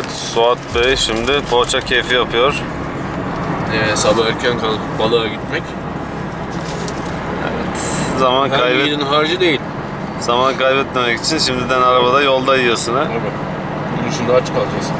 Evet Suat Bey şimdi poğaça keyfi yapıyor. Ee, sabah erken kalkıp balığa gitmek. Zaman Her kaybet yiğidin harcı değil. zaman kaybetmemek için şimdiden arabada yolda yiyorsun ha. Bak. Bunun için de aç kalacağız.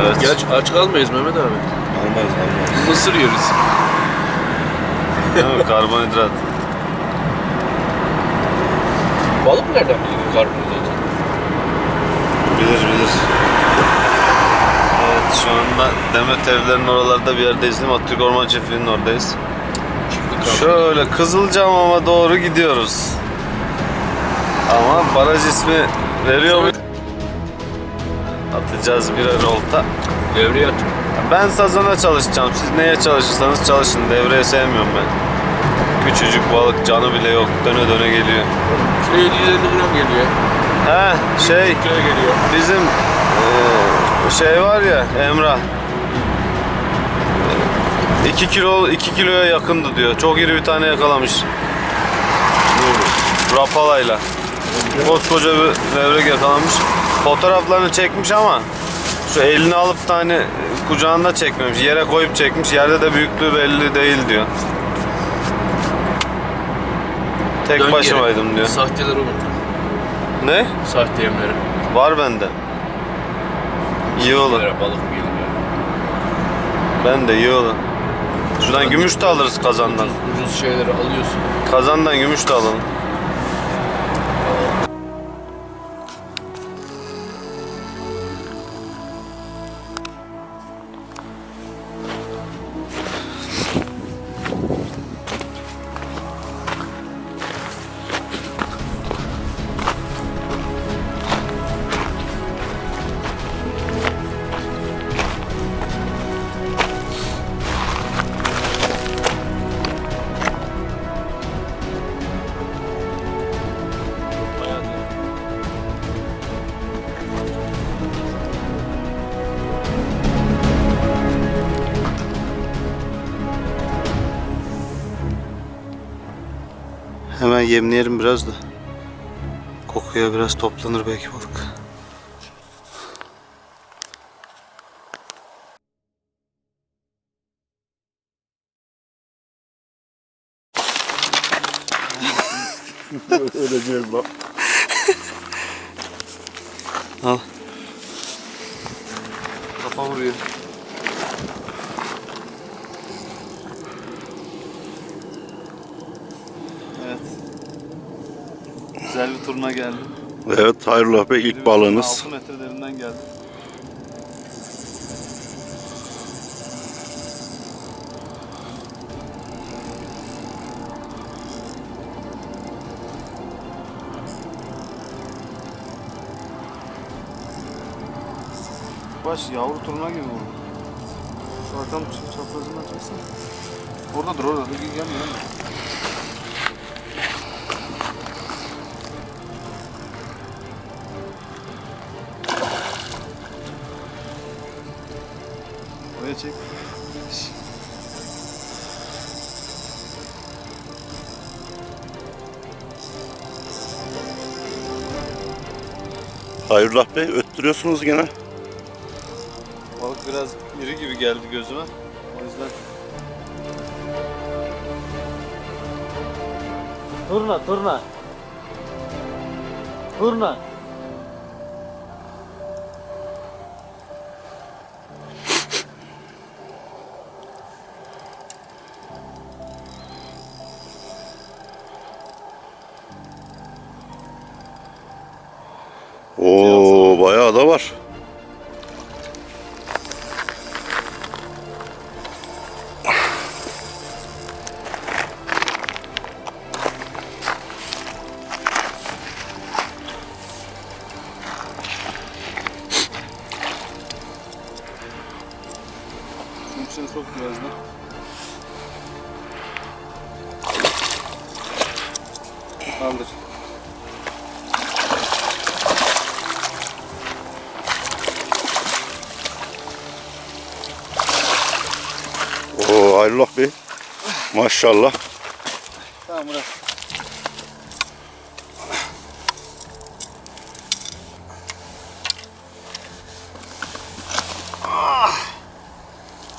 Evet. Gerçi aç kalmayız Mehmet abi. Olmaz olmaz. Mısır yeriz. Değil mi? Karbonhidrat. Balık nereden biliyor karbonhidratı? Bilir bilir. Evet şu anda Demet evlerinin oralarda bir yerdeyiz değil mi? Atatürk Orman Çiftliği'nin oradayız. Şöyle Kızılcamam'a doğru gidiyoruz. Ama baraj ismi veriyor mu? Atacağız birer olta. Devreye at. Ben sazana çalışacağım. Siz neye çalışırsanız çalışın. Devreye sevmiyorum ben. Küçücük balık canı bile yok. Döne döne geliyor. İşte 750 gram geliyor. He şey Kilo geliyor. bizim eee, şey var ya Emrah. 2 kilo 2 kiloya yakındı diyor. Çok iri bir tane yakalamış. Rapalayla. Koskoca bir levrek yakalamış. Fotoğraflarını çekmiş ama şu elini alıp tane kucağında çekmemiş. Yere koyup çekmiş. Yerde de büyüklüğü belli değil diyor. Tek Dön başımaydım geri. diyor. Sahteler unuttum. Ne? Sahte yemleri. Var bende. İyi olur. Sahteler balık geliyor. Ben de iyi olur. Şuradan gümüş de alırız kazandan. Ucuz, ucuz şeyleri alıyorsun. Kazandan gümüş de alalım. Yemleyelim biraz da. Kokuya biraz toplanır belki balık. Diyorum bak. Al. Kafa vuruyor. Bir turuna geldi. Evet Hayrullah Bey ilk balığınız. 6 metre derinden geldi. Baş yavru turna gibi vurdu. Şu arkam çaprazından çeksene. Oradadır orada. Gelme Hayrullah Bey öttürüyorsunuz gene. Balık biraz iri gibi geldi gözüme. O yüzden Turna, turna. Turna. Bayağı da var. şunun içine sok biraz da. Kaldır. Hayrullah Bey. Maşallah. Tamam Murat.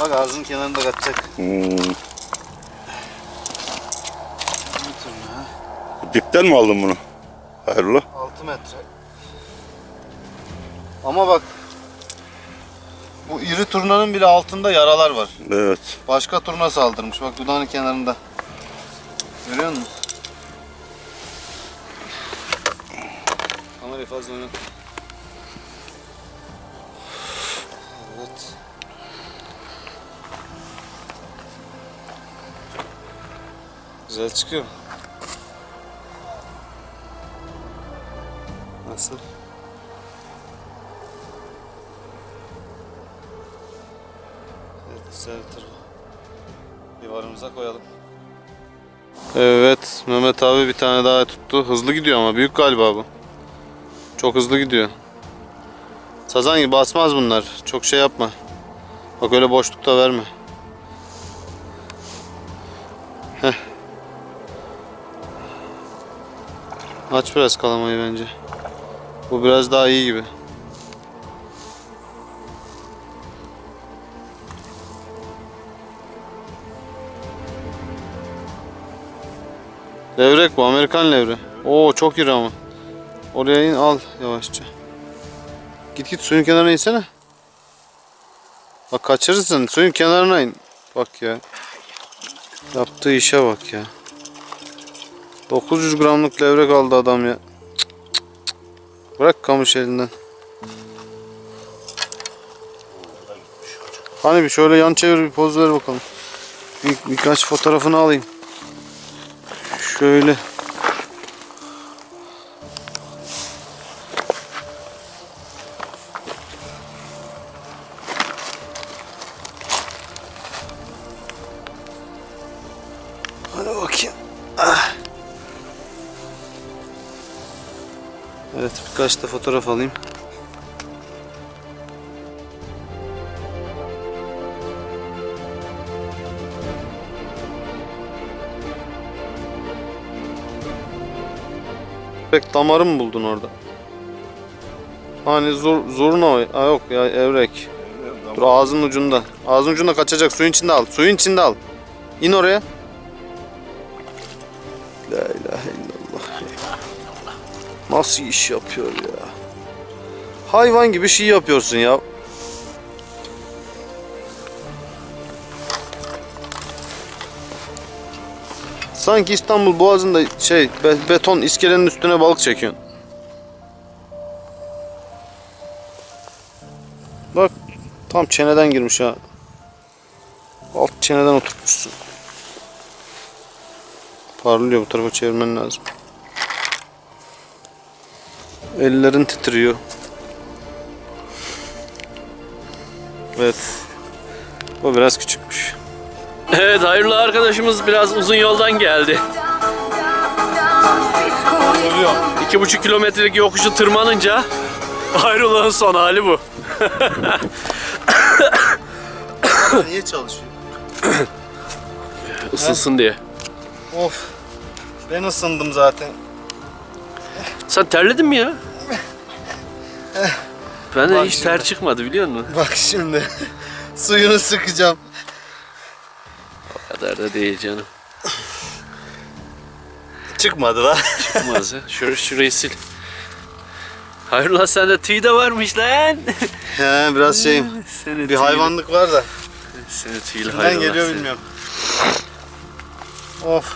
Bak ağzın kenarında kaçacak. Hmm. Dipten mi aldın bunu? Hayrola? 6 metre. Ama bak bu iri turnanın bile altında yaralar var. Evet. Başka turna saldırmış. Bak dudağının kenarında. Görüyor musun? Kamerayı fazla oynat. Evet. Güzel çıkıyor. Nasıl? Evet, güzel bir tır. Divarımıza koyalım. Evet, Mehmet abi bir tane daha tuttu. Hızlı gidiyor ama büyük galiba bu. Çok hızlı gidiyor. Sazan gibi basmaz bunlar. Çok şey yapma. Bak öyle boşlukta verme. Heh. Aç biraz kalamayı bence. Bu biraz daha iyi gibi. Levrek bu, Amerikan levre. Oo çok iri ama. Oraya in al yavaşça. Git git suyun kenarına insene. Bak kaçırırsın. Suyun kenarına in. Bak ya. Yaptığı işe bak ya. 900 gramlık levrek aldı adam ya. Bırak kamış elinden. Hani bir şöyle yan çevir bir poz ver bakalım. Bir, birkaç fotoğrafını alayım. Şöyle. Hadi bakayım. Ah. Evet birkaç da fotoğraf alayım. Pek damarı mı buldun orada? Hani zor, zoruna o. Ha yok ya evrek. Dur ağzının ucunda. Ağzının ucunda kaçacak. Suyun içinde al. Suyun içinde al. İn oraya. La ilahe illallah. Nasıl iş yapıyor ya? Hayvan gibi şey yapıyorsun ya. Sanki İstanbul Boğazı'nda şey be- beton iskelenin üstüne balık çekiyorsun. Bak tam çeneden girmiş ha. Alt çeneden oturtmuşsun. Parlıyor bu tarafa çevirmen lazım. Ellerin titriyor. Evet. Bu biraz küçükmüş. Evet hayırlı arkadaşımız biraz uzun yoldan geldi. İki buçuk kilometrelik yokuşu tırmanınca Hayrula'nın son hali bu. Niye çalışıyor? Isınsın diye. Of. Ben ısındım zaten. Sen terledin mi ya? Ben de Bak hiç şimdi. ter çıkmadı biliyor musun? Bak şimdi. Suyunu sıkacağım. Kadar da değil canım. Çıkmadı lan. Çıkmaz ya. Şurayı, şurayı sil. Hayrola sende tüy de varmış lan. He biraz şeyim. Seni Bir hayvanlık var da. Seni tüylü Kimden hayrola geliyor seni. bilmiyorum. Of.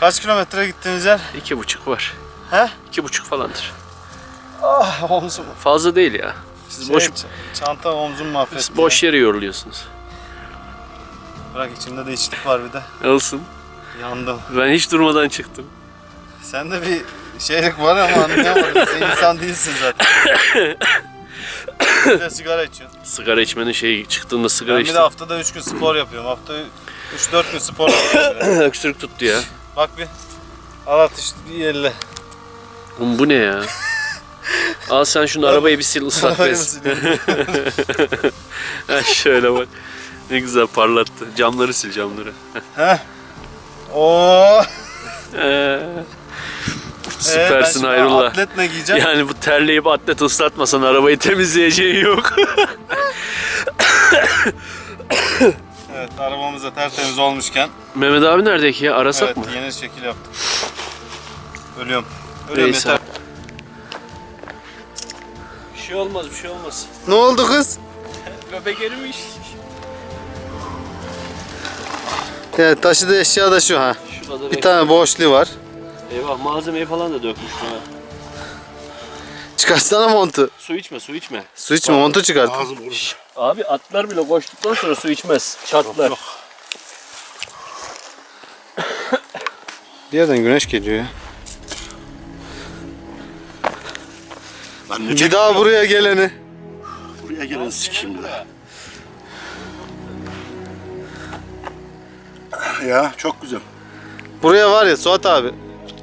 Kaç kilometre gittiğiniz yer? İki buçuk var. He? İki buçuk falandır. Ah omzum. Fazla değil ya. Siz Şey, boş, çanta omzum mahvetti. siz boş yere yoruluyorsunuz. Bırak içimde de içlik var bir de. Olsun. Yandım. Ben hiç durmadan çıktım. Sende bir şeylik var ama anlayamadım. Sen insan değilsin zaten. bir de sigara içiyorsun. Sigara içmenin şeyi çıktığında sigara Ben bir de içtim. haftada 3 gün spor yapıyorum. Hafta 3-4 gün spor yapıyorum. de. Öksürük tuttu ya. Bak bir. Al atış bir elle. Oğlum bu ne ya? Al sen şunu arabayı bir sil ıslak bez. Ha, Şöyle bak. Ne güzel parlattı. Camları sil camları. Heh. Oo. Ee, Ee, süpersin şimdi Hayrullah. Atlet ne giyeceğim? Yani bu terleyip atlet ıslatmasan arabayı temizleyeceğin yok. evet arabamız da tertemiz olmuşken Mehmet abi neredeki ya? Arasak evet mı? yeni şekil yaptık. Ölüyorum. Ölüyorum Neyse. yeter. Bir şey olmaz bir şey olmaz. Ne oldu kız? Göbek erimiş. Evet taşıdığı eşya da şu ha. Şurada Bir tane boşluğu var. Eyvah malzemeyi falan da dökmüş ha. Çıkarsana montu. Su içme su içme. Su içme montu çıkart. Ağzım. Abi atlar bile koştuktan sonra su içmez. Çatlar. Bir yerden güneş geliyor ya. Lan ne Bir daha buraya geleni. Buraya gelen sikeyim bir daha. Ya çok güzel. Buraya var ya Suat abi.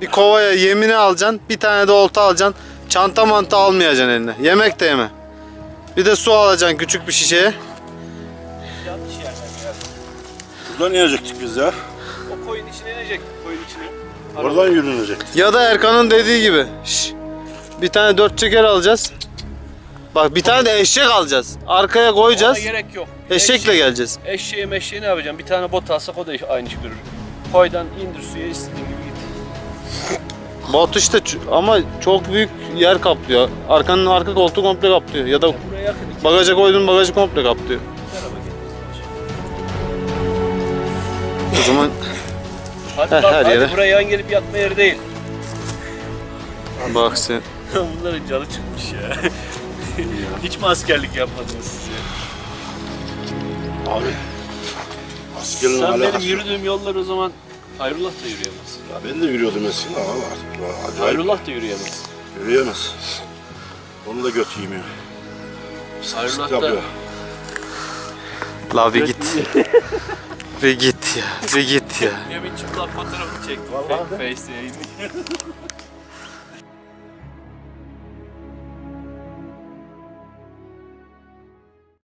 Bir kovaya yemini alacaksın. Bir tane de olta alacaksın. Çanta mantı almayacaksın eline. Yemek de yeme. Bir de su alacaksın küçük bir şişeye. Buradan inecektik biz ya. O koyun içine inecek. Koyun içine. Oradan yürünecektik. Ya da Erkan'ın dediği gibi. şş, bir tane dört çeker alacağız. Bak bir tane de eşek alacağız. Arkaya koyacağız. Ona gerek yok. Eşekle geleceğiz. Eşeği meşeği ne yapacağım? Bir tane bot alsak o da aynı işi görür. Koydan indir suya istediğin gibi git. Bot işte ç- ama çok büyük yer kaplıyor. Arkanın arka koltuğu komple kaplıyor. Ya da Buraya yakın iki bagaja koydun bagajı komple kaplıyor. araba. O zaman Hadi Her- bak, her hadi yere. buraya yan gelip yatma yeri değil. bak sen. Bunların canı çıkmış ya. Hiç mi askerlik yapmadınız siz? Abi. Askerin Sen benim alakası. yürüdüğüm yollar o zaman Hayrullah da yürüyemez. Ya ben de yürüyordum eskiden ama artık acayip Hayrullah da yürüyemez. yürüyemez. Onu da göt yemiyor. Hayrullah Yapıyor. da La bir git. bir git ya. Bir git ya. Yemin çıplak fotoğrafını çektim. Fake face yayını.